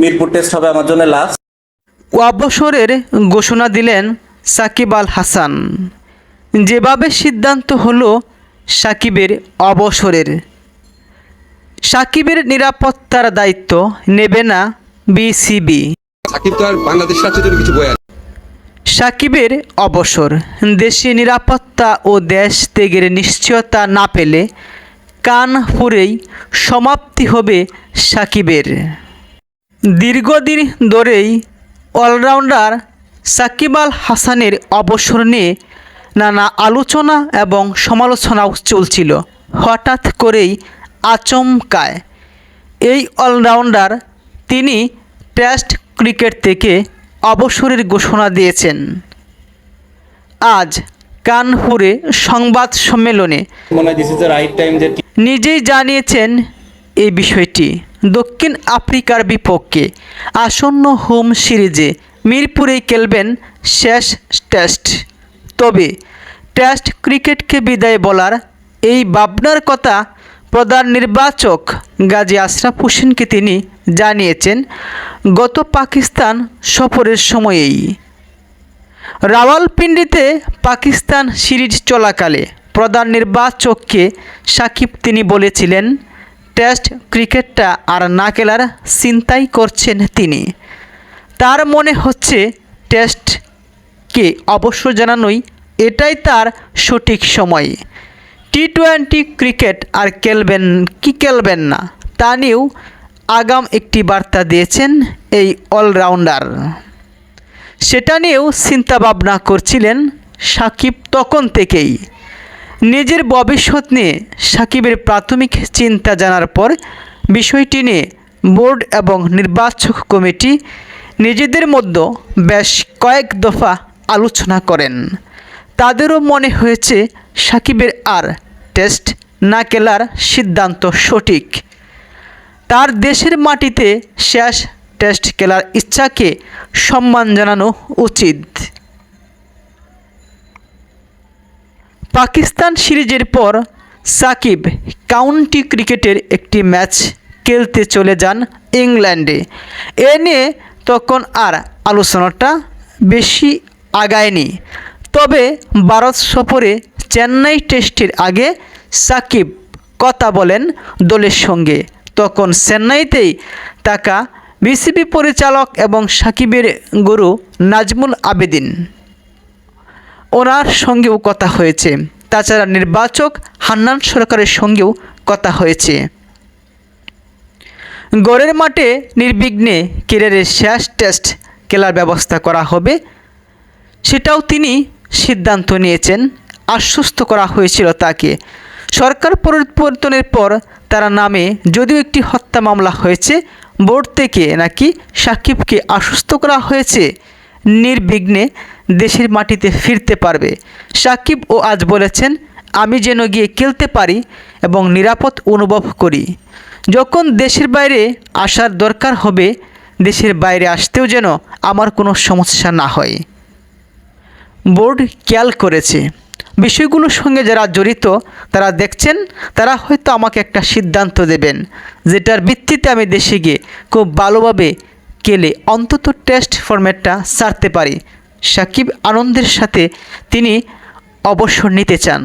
Mirpur test হবে আমার জন্য লাস্ট অবসরের ঘোষণা দিলেন সাকিব আল হাসান। যেভাবে সিদ্ধান্ত হলো সাকিবের অবসরের। সাকিবের নিরাপত্তার দায়িত্ব নেবে না বিসিবি। সাকিব তো আর বাংলাদেশ রাজ্যের কিছু বয়ে সাকিবের অবসর। দেশে নিরাপত্তা ও দেশ ত্যাগের নিশ্চয়তা না পেলে কানপুরেই সমাপ্তি হবে সাকিবের। দীর্ঘদিন ধরেই অলরাউন্ডার সাকিব আল হাসানের অবসর নিয়ে নানা আলোচনা এবং সমালোচনাও চলছিল। হঠাৎ করেই আচমকায়। এই অলরাউন্ডার তিনি টেস্ট ক্রিকেট থেকে অবসরের ঘোষণা দিয়েছেন। আজ কানপুরে সংবাদ সম্মেলনে নিজেই জানিয়েছেন এই বিষয়টি দক্ষিণ আফ্রিকার বিপক্ষে আসন্ন হোম সিরিজে মিরপুরেই খেলবেন শেষ টেস্ট। তবে টেস্ট ক্রিকেটকে বিদায় বলার এই ভাবনার কথা প্রধান নির্বাচক গাজী আশরাফ হোসেনকে তিনি জানিয়েছেন, গত পাকিস্তান সফরের সময়েই। রাওয়ালপিন্ডিতে পাকিস্তান সিরিজ চলাকালে প্রধান নির্বাচককে সাকিব তিনি বলেছিলেন টেস্ট ক্রিকেটটা আর না খেলার চিন্তাই করছেন তিনি। তার মনে হচ্ছে টেস্টকে অবশ্য জানানোই এটাই তার সঠিক সময়। টি টোয়েন্টি ক্রিকেট আর খেলবেন, কি খেলবেন না, তা নিয়েও আগাম একটি বার্তা দিয়েছেন এই অলরাউন্ডার। সেটা নিয়েও চিন্তাভাবনা করছিলেন সাকিব তখন থেকেই। নিজের ভবিষ্যৎ নিয়ে সাকিবের প্রাথমিক চিন্তা জানার পর বিষয়টি নিয়ে বোর্ড এবং নির্বাচক কমিটি নিজেদের মধ্যে বেশ কয়েক দফা আলোচনা করেন। তাদেরও মনে হয়েছে সাকিবের আর টেস্ট না খেলার সিদ্ধান্ত সঠিক। তার দেশের মাটিতে শেষ টেস্ট খেলার ইচ্ছাকে সম্মান জানানো উচিত। পাকিস্তান সিরিজের পর সাকিব কাউন্টি ক্রিকেটের একটি ম্যাচ খেলতে চলে যান ইংল্যান্ডে। এ নিয়ে তখন আর আলোচনাটা বেশি আগায়নি। তবে ভারত সফরে চেন্নাই টেস্টের আগে সাকিব কথা বলেন দলের সঙ্গে। তখন চেন্নাইতেই থাকা বিসিবি পরিচালক এবং সাকিবের গুরু নাজমুল আবেদিন। ওনার সঙ্গেও কথা হয়েছে। তাছাড়া নির্বাচক হান্নান সরকারের সঙ্গেও কথা হয়েছে। গড়ের মাঠে নির্বিঘ্নে কেরিয়ারের শেষ টেস্ট খেলার ব্যবস্থা করা হবে, সেটাও তিনি সিদ্ধান্ত নিয়েছেন। আশ্বস্ত করা হয়েছিল তাকে। সরকার পরিবর্তনের পর তারা নামে যদিও একটি হত্যা মামলা হয়েছে, বোর্ড থেকে নাকি সাকিবকে আশ্বস্ত করা হয়েছে নির্বিঘ্নে দেশের মাটিতে ফিরতে পারবে। সাকিব ও আজ বলেছেন, আমি যেন গিয়ে খেলতে পারি এবং নিরাপদ অনুভব করি। যখন দেশের বাইরে আসার দরকার হবে, দেশের বাইরে আসতেও যেন আমার কোনো সমস্যা না হয়। বোর্ড খেয়াল করেছে। বিষয়গুলোর সঙ্গে যারা জড়িত, তারা দেখছেন, তারা হয়তো আমাকে একটা সিদ্ধান্ত দেবেন, যেটার ভিত্তিতে আমি দেশে গিয়ে খুব ভালোভাবে খেলে অন্তত টেস্ট ফরম্যাটটা সারতে পারি। সাকিব আনন্দের সাথে তিনি অবসর নিতে চান।